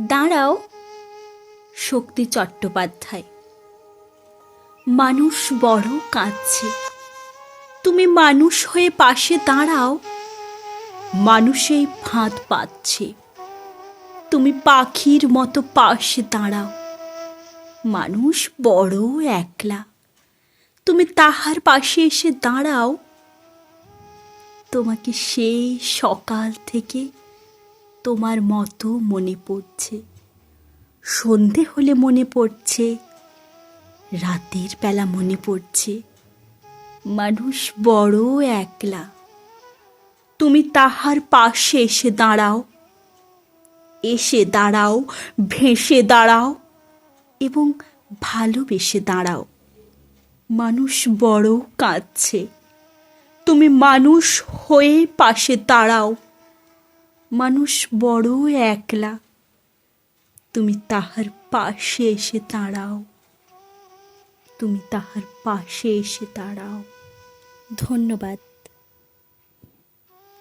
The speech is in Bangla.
দাঁড়াও, শক্তি চট্টোপাধ্যায়। মানুষ বড় কাঁদছে। তুমি মানুষ হয়ে পাশে দাঁড়াও। মানুষেই ফাঁদ পাচ্ছে। তুমি পাখির মতো পাশে দাঁড়াও। মানুষ বড় একলা। তুমি তাহার পাশে এসে দাঁড়াও। তোমাকে সেই সকাল থেকে তোমার মতো মনে পড়ছে। সন্ধে হলে মনে পড়ছে, রাতের বেলা মনে পড়ছে। মানুষ বড় একলা। তুমি তাহার পাশে এসে দাঁড়াও এসে দাঁড়াও, ভেসে দাঁড়াও এবং ভালোবেসে দাঁড়াও। মানুষ বড় কাঁদছে। তুমি মানুষ হয়ে পাশে দাঁড়াও। মানুষ বড় একলা। তুমি তাহার পাশে এসে দাঁড়াও। তুমি তাহার পাশে এসে দাঁড়াও। ধন্যবাদ।